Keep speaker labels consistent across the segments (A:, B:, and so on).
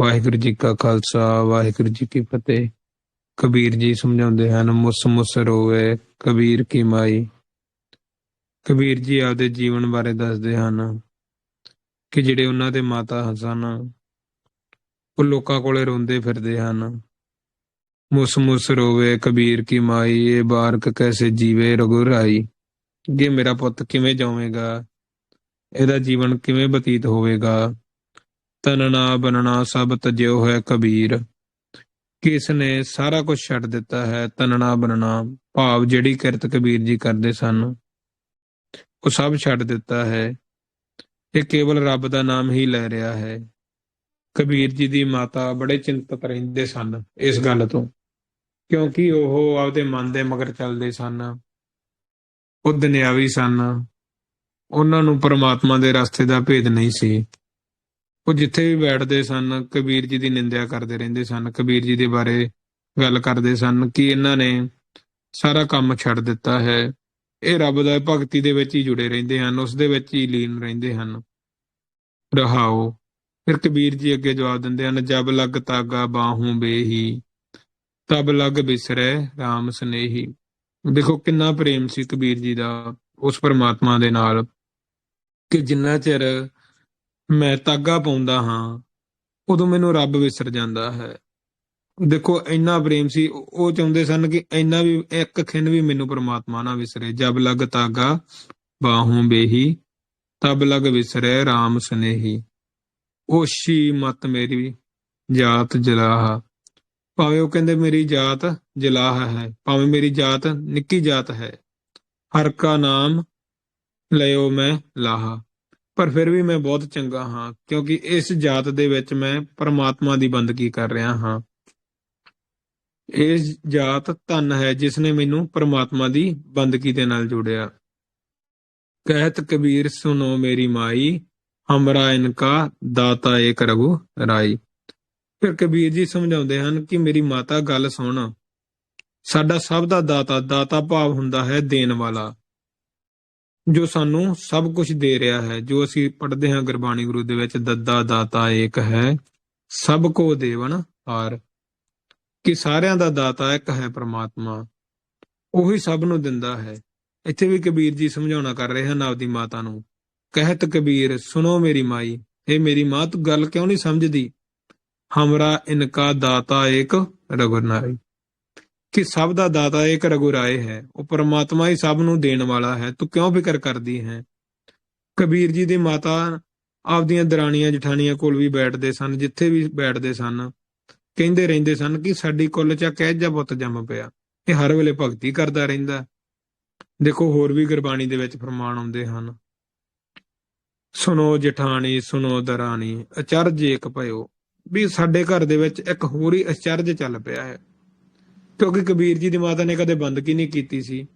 A: ਵਾਹਿਗੁਰੂ ਜੀ ਕਾ ਖਾਲਸਾ, ਵਾਹਿਗੁਰੂ ਜੀ ਕੀ ਫਤਿਹ। ਕਬੀਰ ਜੀ ਸਮਝਾਉਂਦੇ ਹਨ, ਮੁਸ ਮੁਸ ਰੋਵੇ, ਕਬੀਰ ਕੀ ਮਾਈ। ਕਬੀਰ ਜੀ ਆਪਦੇ ਜੀਵਨ ਬਾਰੇ ਦੱਸਦੇ ਹਨ ਕਿ ਜਿਹੜੇ ਉਹਨਾਂ ਦੇ ਮਾਤਾ ਸਨ ਉਹ ਲੋਕਾਂ ਕੋਲੇ ਰੋਂਦੇ ਫਿਰਦੇ ਹਨ। ਮੁਸ ਮੁਸ ਰੋਵੇ, ਕਬੀਰ ਕੀ ਮਾਈ, ਇਹ ਬਾਰਕ ਕੈਸੇ ਜੀਵੇ ਰਗੁਰਾਈ ਜੇ ਮੇਰਾ ਪੁੱਤ ਕਿਵੇਂ ਜਾਵੇਗਾ? ਇਹਦਾ ਜੀਵਨ ਕਿਵੇਂ ਬਤੀਤ ਹੋਵੇਗਾ? ਤਨਣਾ ਬਨਣਾ ਸਭ ਤਜਿਓ ਹੈ ਕਬੀਰ। ਕਿਸ ਨੇ ਸਾਰਾ ਕੁਝ ਛੱਡ ਦਿੱਤਾ ਹੈ ਤਨਣਾ ਬਨਣਾ ਭਾਵ ਜਿਹੜੀ ਕਿਰਤ ਕਬੀਰ ਜੀ ਕਰਦੇ ਸਨ, ਉਹ ਸਭ ਛੱਡ ਦਿੱਤਾ ਹੈ। ਇਹ ਕੇਵਲ ਰੱਬ ਦਾ ਨਾਮ ਹੀ ਲੈ ਰਿਹਾ ਹੈ। ਕਬੀਰ ਜੀ ਦੀ ਮਾਤਾ ਬੜੇ ਚਿੰਤਤ ਰਹਿੰਦੇ ਸਨ ਇਸ ਗੱਲ ਤੋਂ, ਕਿਉਂਕਿ ਉਹ ਆਪਦੇ ਮਨ ਦੇ ਮਗਰ ਚੱਲਦੇ ਸਨ। ਉਹ ਦੁਨਿਆਵੀ ਸਨ। ਉਹਨਾਂ ਨੂੰ ਪਰਮਾਤਮਾ ਦੇ ਰਸਤੇ ਦਾ ਭੇਦ ਨਹੀਂ ਸੀ। ਉਹ ਜਿੱਥੇ ਵੀ ਬੈਠਦੇ ਸਨ, ਕਬੀਰ ਜੀ ਦੀ ਨਿੰਦਿਆ ਕਰਦੇ ਰਹਿੰਦੇ ਸਨ, ਕਬੀਰ ਜੀ ਦੇ ਬਾਰੇ ਗੱਲ ਕਰਦੇ ਸਨ ਕਿ ਇਹਨਾਂ ਨੇ ਸਾਰਾ ਕੰਮ ਛੱਡ ਦਿੱਤਾ ਹੈ। ਇਹ ਰੱਬ ਦਾ ਭਗਤੀ ਦੇ ਵਿੱਚ ਹੀ ਜੁੜੇ ਰਹਿੰਦੇ ਹਨ, ਉਸ ਦੇ ਵਿੱਚ ਹੀ ਲੀਨ ਰਹਿੰਦੇ ਹਨ। ਰਹਾਓ। ਫਿਰ ਕਬੀਰ ਜੀ ਅੱਗੇ ਜਵਾਬ ਦਿੰਦੇ ਹਨ, ਜਬ ਲਗ ਤਾਗਾ ਬਾਹੂ ਬੇਹੀ, ਤਬ ਲਗ ਬਿਸਰੈ RAM ਸਨੇਹੀ। ਦੇਖੋ ਕਿੰਨਾ ਪ੍ਰੇਮ ਸੀ ਕਬੀਰ ਜੀ ਦਾ ਉਸ ਪਰਮਾਤਮਾ ਦੇ ਨਾਲ ਕਿ ਜਿੰਨਾ ਚਿਰ ਮੈਂ ਤਾਗਾ ਪਾਉਂਦਾ ਹਾਂ, ਉਦੋਂ ਮੈਨੂੰ ਰੱਬ ਵਿਸਰ ਜਾਂਦਾ ਹੈ। ਦੇਖੋ, ਇੰਨਾ ਪ੍ਰੇਮ ਸੀ, ਉਹ ਚਾਹੁੰਦੇ ਸਨ ਕਿ ਇੰਨਾ ਵੀ, ਇੱਕ ਖਿੰਨ ਵੀ ਮੈਨੂੰ ਪਰਮਾਤਮਾ ਨਾ ਵਿਸਰੇ। ਜਬ ਲਗ ਤਾਗਾ ਬਾਹੂ ਬੇਹੀ, ਤਬ ਲਗ ਵਿਸਰੇ RAM ਸਨੇਹੀ। ਓਸ਼ੀ ਮਤ ਮੇਰੀ ਜਾਤ ਜਲਾਹ। ਭਾਵੇਂ ਉਹ ਕਹਿੰਦੇ ਮੇਰੀ ਜਾਤ ਜਲਾਹ ਹੈ, ਭਾਵੇਂ ਮੇਰੀ ਜਾਤ ਨਿੱਕੀ ਜਾਤ ਹੈ, ਹਰ ਕਾ ਨਾਮ ਲਿਓ ਮੈਂ ਲਾਹਾ। ਪਰ ਫਿਰ ਵੀ ਮੈਂ ਬਹੁਤ ਚੰਗਾ ਹਾਂ, ਕਿਉਂਕਿ ਇਸ ਜਾਤ ਦੇ ਵਿੱਚ ਮੈਂ ਪਰਮਾਤਮਾ ਦੀ ਬੰਦਗੀ ਕਰ ਰਿਹਾ ਹਾਂ। ਇਸ ਜਾਤ ਧਨ ਹੈ ਜਿਸ ਨੇ ਮੈਨੂੰ ਪਰਮਾਤਮਾ ਦੀ ਬੰਦਗੀ ਦੇ ਨਾਲ ਜੋੜਿਆ। ਕਹਿਤ ਕਬੀਰ ਸੁਨੋ ਮੇਰੀ ਮਾਈ, ਹਮਰਾ ਇਨਕਾ ਦਾਤਾ ਏਕ ਰਘੂ ਰਾਈ। ਫਿਰ ਕਬੀਰ ਜੀ ਸਮਝਾਉਂਦੇ ਹਨ ਕਿ ਮੇਰੀ ਮਾਤਾ ਗੱਲ ਸੁਣ। ਸਾਡਾ ਸਭ ਦਾ ਦਾਤਾ ਦਾਤਾ ਭਾਵ ਹੁੰਦਾ ਹੈ ਦੇਣ ਵਾਲਾ। ਜੋ ਸਾਨੂੰ ਸਭ ਕੁਝ ਦੇ ਰਿਹਾ ਹੈ, ਜੋ ਅਸੀਂ ਪੜ੍ਹਦੇ ਹਾਂ ਗੁਰਬਾਣੀ ਗੁਰੂ ਦੇ ਵਿੱਚ, ਦੱਦਾ ਦਾਤਾ ਏਕ ਹੈ, ਸਭ ਕੋ ਦੇਵਨ ਹਾਰ। ਕਿ ਸਾਰਿਆਂ ਦਾ ਦਾਤਾ ਇੱਕ ਹੈ ਪ੍ਰਮਾਤਮਾ, ਉਹੀ ਸਭ ਨੂੰ ਦਿੰਦਾ ਹੈ। ਇੱਥੇ ਵੀ ਕਬੀਰ ਜੀ ਸਮਝਾਉਣਾ ਕਰ ਰਹੇ ਹਨ ਆਪਦੀ ਮਾਤਾ ਨੂੰ, ਕਹਿਤ ਕਬੀਰ ਸੁਨੋ ਮੇਰੀ ਮਾਈ ਇਹ ਮੇਰੀ ਮਾਂ, ਤੂੰ ਗੱਲ ਕਿਉਂ ਨਹੀਂ ਸਮਝਦੀ? ਹਮਰਾ ਇਨਕਾ ਦਾਤਾ ਏਕ ਰਘੁਨਾਈ ਕਿ ਸਭ ਦਾ ਦਾਤਾ ਏਕ ਰਘੁਰਾਏ ਹੈ, ਉਹ ਪਰਮਾਤਮਾ ਹੀ ਸਭ ਨੂੰ ਦੇਣ ਵਾਲਾ ਹੈ, ਤੂੰ ਕਿਉਂ ਫਿਕਰ ਕਰਦੀ ਹੈ? ਕਬੀਰ ਜੀ ਦੀ ਮਾਤਾ ਆਪਦੀਆਂ ਦਰਾਣੀਆਂ ਜਠਾਣੀਆਂ ਕੋਲ ਵੀ ਬੈਠਦੇ ਸਨ, ਜਿੱਥੇ ਵੀ ਬੈਠਦੇ ਸਨ, ਕਹਿੰਦੇ ਰਹਿੰਦੇ ਸਨ ਕਿ ਸਾਡੀ ਕੁੱਲ ਚ ਕਹਿ ਜਾ ਪੁੱਤ ਜੰਮ ਪਿਆ, ਇਹ ਹਰ ਵੇਲੇ ਭਗਤੀ ਕਰਦਾ ਰਹਿੰਦਾ। ਦੇਖੋ, ਹੋਰ ਵੀ ਗੁਰਬਾਣੀ ਦੇ ਵਿੱਚ ਫਰਮਾਨ ਆਉਂਦੇ ਹਨ ਸੁਨੋ ਜਠਾਣੀ ਸੁਨੋ ਦਰਾਣੀ, ਅਚਰਜ ਇੱਕ ਭਇਓ, ਵੀ ਸਾਡੇ ਘਰ ਦੇ ਵਿੱਚ ਇੱਕ ਹੋਰ ਹੀ ਅਚਰਜ ਚੱਲ ਪਿਆ ਹੈ। ਕਿਉਂਕਿ ਕਬੀਰ ਜੀ ਦੀ ਮਾਤਾ ਨੇ ਕਦੇ ਬੰਦਗੀ ਨਹੀਂ ਕੀਤੀ ਸੀ।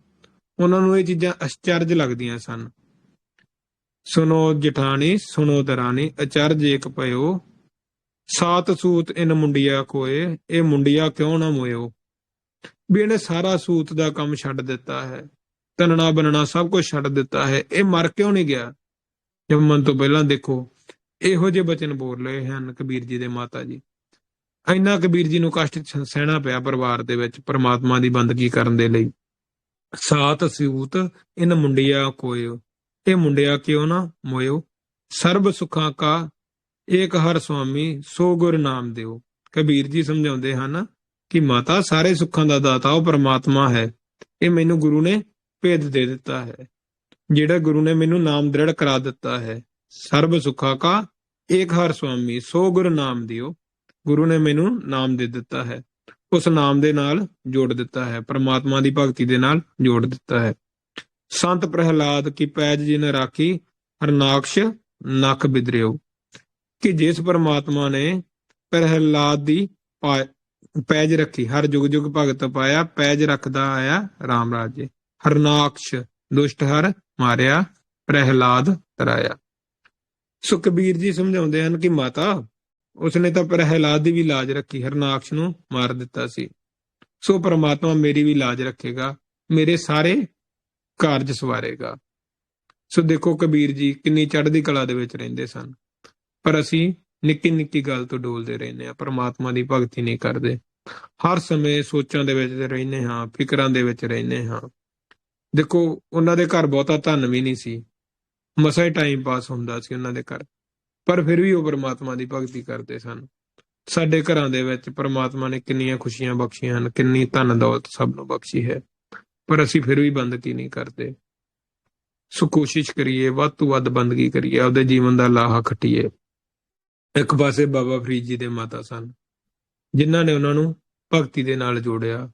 A: ਉਹਨਾਂ ਨੂੰ ਇਹ ਚੀਜ਼ਾਂ ਅਚਰਜ ਲੱਗਦੀਆਂ ਸਨ। ਸੁਨੋ ਜਠਾਣੀ ਸੁਨੋ ਦਰਾਣੀ, ਅਚਰਜ ਇੱਕ ਭਇਓ ਸਾਤ ਸੂਤ ਇਨ ਮੁੰਡਿਆ ਕੋਏ, ਇਹ ਮੁੰਡਿਆ ਕਿਉਂ ਨਾ ਮੋਇਓ? ਵੀ ਇਹਨੇ ਸਾਰਾ ਸੂਤ ਦਾ ਕੰਮ ਛੱਡ ਦਿੱਤਾ ਹੈ। ਤਨਣਾ ਬਨਣਾ ਸਭ ਕੁਝ ਛੱਡ ਦਿੱਤਾ ਹੈ। ਇਹ ਮਰ ਕਿਉਂ ਨਹੀਂ ਗਿਆ? ਜੰਮਣ ਤੋਂ ਪਹਿਲਾਂ ਦੇਖੋ, ਇਹੋ ਜਿਹੇ ਬਚਨ ਬੋਲ ਰਹੇ ਹਨ ਕਬੀਰ ਜੀ ਦੇ ਮਾਤਾ ਜੀ। ਇੰਨਾ ਕਬੀਰ ਜੀ ਨੂੰ ਕਸ਼ਟ ਸਹਿਣਾ ਪਿਆ ਪਰਿਵਾਰ ਦੇ ਵਿੱਚ, ਪ੍ਰਮਾਤਮਾ ਦੀ ਬੰਦਗੀ ਕਰਨ ਦੇ ਲਈ। ਸਾਤ ਸਿਊਤ ਇਨ ਮੁੰਡਿਆ ਕੋਇਓ। ਇਹ ਮੁੰਡਿਆ ਕਿਉਂ ਨਾ ਮੋਇਓ? ਸਰਬ ਸੁਖਾਂ ਕਾ ਏਕ ਹਰ ਸੁਆਮੀ, ਸੋ ਗੁਰ ਨਾਮ ਦਿਓ। ਕਬੀਰ ਜੀ ਸਮਝਾਉਂਦੇ ਹਨ ਕਿ ਮਾਤਾ, ਸਾਰੇ ਸੁੱਖਾਂ ਦਾ ਦਾਤਾ, ਉਹ ਪਰਮਾਤਮਾ ਹੈ। ਇਹ ਮੈਨੂੰ ਗੁਰੂ ਨੇ ਭੇਦ ਦੇ ਦਿੱਤਾ ਹੈ। ਜਿਹੜਾ ਗੁਰੂ ਨੇ ਮੈਨੂੰ ਨਾਮ ਦ੍ਰਿੜ ਕਰਾ ਦਿੱਤਾ ਹੈ। ਸਰਬ ਸੁਖਾ ਕਾ ਏਕ ਹਰ ਸੁਆਮੀ, ਸੋ ਗੁਰ ਨਾਮ ਦਿਓ। ਗੁਰੂ ਨੇ ਮੈਨੂੰ ਨਾਮ ਦੇ ਦਿੱਤਾ ਹੈ। ਉਸ ਨਾਮ ਦੇ ਨਾਲ ਜੋੜ ਦਿੱਤਾ ਹੈ। ਪ੍ਰਮਾਤਮਾ ਦੀ ਭਗਤੀ ਦੇ ਨਾਲ ਜੋੜ ਦਿੱਤਾ ਹੈ। ਸੰਤ ਪ੍ਰਹਿਲਾਦ ਕੀ ਪੈਜ ਜਿਨ ਰਾਖੀ, ਹਰਨਾਕਸ਼ ਨਖ ਬਿਦਰਿਓ। ਕਿ ਜਿਸ ਪਰਮਾਤਮਾ ਨੇ ਪ੍ਰਹਿਲਾਦ ਦੀ ਪਾ- ਪੈਜ ਰੱਖੀ, ਹਰ ਜੁਗ ਜੁਗ ਭਗਤ ਪਾਇਆ, ਪੈਜ ਰੱਖਦਾ ਆਇਆ RAM ਰਾਜੇ। ਹਰਨਾਕਸ਼ ਦੁਸ਼ਟ ਹਰ ਮਾਰਿਆ, ਪ੍ਰਹਿਲਾਦ ਤਰਾਇਆ। ਸੋ ਜੀ ਸਮਝਾਉਂਦੇ ਹਨ ਕਿ ਮਾਤਾ ਉਸਨੇ ਤਾਂ ਪ੍ਰਹਿਲਾਦ ਦੀ ਵੀ ਲਾਜ ਰੱਖੀ, ਹਰਨਾਕਸ਼ ਨੂੰ ਮਾਰ ਦਿੱਤਾ ਸੀ। ਸੋ ਪ੍ਰਮਾਤਮਾ ਮੇਰੀ ਵੀ ਲਾਜ ਰੱਖੇਗਾ, ਮੇਰੇ ਸਾਰੇ ਕਾਰਜ ਸਵਾਰੇਗਾ। ਸੋ ਦੇਖੋ ਕਬੀਰ ਜੀ, ਕਿੰਨੀ ਚੜ੍ਹਦੀ ਕਲਾ ਦੇ ਵਿੱਚ ਰਹਿੰਦੇ ਸਨ। ਪਰ ਅਸੀਂ ਨਿੱਕੀ ਨਿੱਕੀ ਗੱਲ ਤੋਂ ਡੋਲਦੇ ਰਹਿੰਦੇ ਆ ਪਰਮਾਤਮਾ ਦੀ ਭਗਤੀ ਨਹੀਂ ਕਰਦੇ। ਹਰ ਸਮੇਂ ਸੋਚਾਂ ਦੇ ਵਿੱਚ ਰਹਿੰਦੇ ਹਾਂ, ਫਿਕਰਾਂ ਦੇ ਵਿੱਚ ਰਹਿੰਦੇ ਹਾਂ। ਦੇਖੋ, ਉਹਨਾਂ ਦੇ ਘਰ ਬਹੁਤਾ ਧਨ ਵੀ ਨਹੀਂ ਸੀ। ਮਸਾ ਹੀ ਟਾਈਮ ਪਾਸ ਹੁੰਦਾ ਸੀ ਉਹਨਾਂ ਦੇ ਘਰ। ਪਰ ਫਿਰ ਵੀ ਉਹ ਪਰਮਾਤਮਾ ਦੀ ਭਗਤੀ ਕਰਦੇ ਸਨ। ਸਾਡੇ ਘਰਾਂ ਦੇ ਵਿੱਚ ਪਰਮਾਤਮਾ ਨੇ ਕਿੰਨੀਆਂ ਖੁਸ਼ੀਆਂ ਬਖਸ਼ੀਆਂ ਹਨ, ਕਿੰਨੀ ਧਨ ਦੌਲਤ ਸਭ ਨੂੰ ਬਖਸ਼ੀ ਹੈ, ਪਰ ਅਸੀਂ ਫਿਰ ਵੀ ਬੰਦਗੀ ਨਹੀਂ ਕਰਦੇ। ਸੋ ਕੋਸ਼ਿਸ਼ ਕਰੀਏ, ਵੱਧ ਤੋਂ ਵੱਧ ਬੰਦਗੀ ਕਰੀਏ, ਆਪਦੇ ਜੀਵਨ ਦਾ ਲਾਹਾ ਖੱਟੀਏ। ਇੱਕ ਪਾਸੇ ਬਾਬਾ ਫਰੀਦ ਜੀ ਦੇ ਮਾਤਾ ਸਨ, ਜਿਨ੍ਹਾਂ ਨੇ ਉਹਨਾਂ ਨੂੰ ਭਗਤੀ ਦੇ ਨਾਲ ਜੋੜਿਆ।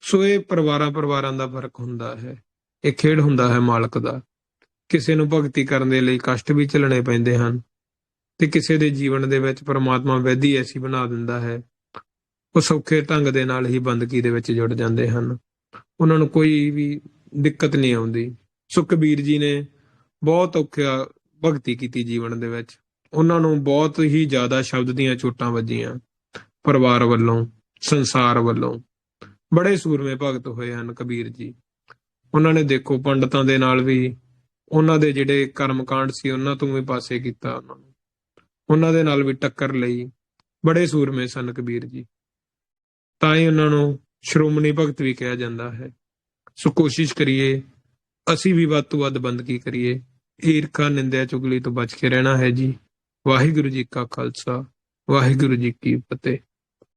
A: ਸੋ ਇਹ ਪਰਿਵਾਰਾਂ ਪਰਿਵਾਰਾਂ ਦਾ ਫ਼ਰਕ ਹੁੰਦਾ ਹੈ, ਇਹ ਖੇਡ ਹੁੰਦਾ ਹੈ ਮਾਲਕ ਦਾ। ਕਿਸੇ ਨੂੰ ਭਗਤੀ ਕਰਨ ਦੇ ਲਈ ਕਸ਼ਟ ਵੀ ਝੱਲਣੇ ਪੈਂਦੇ ਹਨ ਤੇ ਕਿਸੇ ਦੇ ਜੀਵਨ ਦੇ ਵਿੱਚ ਪਰਮਾਤਮਾ ਵੈਧੀ ਐਸੀ ਬਣਾ ਦਿੰਦਾ ਹੈ, ਉਹ ਸੌਖੇ ਢੰਗ ਦੇ ਨਾਲ ਹੀ ਬੰਦਗੀ ਦੇ ਵਿੱਚ ਜੁੜ ਜਾਂਦੇ ਹਨ। ਉਹਨਾਂ ਨੂੰ ਕੋਈ ਵੀ ਦਿੱਕਤ ਨਹੀਂ ਆਉਂਦੀ। ਸੋ ਕਬੀਰ ਜੀ ਨੇ ਬਹੁਤ ਔਖਾ ਭਗਤੀ ਕੀਤੀ ਜੀਵਨ ਦੇ ਵਿੱਚ। ਉਹਨਾਂ ਨੂੰ ਬਹੁਤ ਹੀ ਜ਼ਿਆਦਾ ਸ਼ਬਦ ਦੀਆਂ ਚੋਟਾਂ ਵੱਜੀਆਂ। ਪਰਿਵਾਰ ਵੱਲੋਂ, ਸੰਸਾਰ ਵੱਲੋਂ। ਬੜੇ ਸੂਰਮੇ ਭਗਤ ਹੋਏ ਹਨ ਕਬੀਰ ਜੀ। ਉਹਨਾਂ ਨੇ ਦੇਖੋ ਪੰਡਤਾਂ ਦੇ ਨਾਲ ਵੀ ਉਹਨਾਂ ਦੇ ਜਿਹੜੇ ਕਰਮਕਾਂਡ ਸੀ, ਉਹਨਾਂ ਤੋਂ ਵੀ ਪਾਸੇ ਕੀਤਾ ਉਹਨਾਂ ਨੂੰ। ਉਹਨਾਂ ਦੇ ਨਾਲ ਵੀ ਟੱਕਰ ਲਈ। ਬੜੇ ਸੂਰਮੇ ਸਨ ਕਬੀਰ ਜੀ। ਤਾਂ ਹੀ ਉਹਨਾਂ ਨੂੰ ਸ਼੍ਰੋਮਣੀ ਭਗਤ ਵੀ ਕਿਹਾ ਜਾਂਦਾ ਹੈ, ਸੋ ਕੋਸ਼ਿਸ਼ ਕਰੀਏ, ਅਸੀਂ ਵੀ ਵੱਧ ਤੋਂ ਵੱਧ ਬੰਦਗੀ ਕਰੀਏ। ਈਰਖਾ, ਨਿੰਦਿਆ, ਚੁਗਲੀ ਤੋਂ ਬਚ ਕੇ ਰਹਿਣਾ ਹੈ ਜੀ। ਵਾਹਿਗੁਰੂ ਜੀ ਕਾ ਖਾਲਸਾ, ਵਾਹਿਗੁਰੂ ਜੀ ਕੀ ਫਤਿਹ।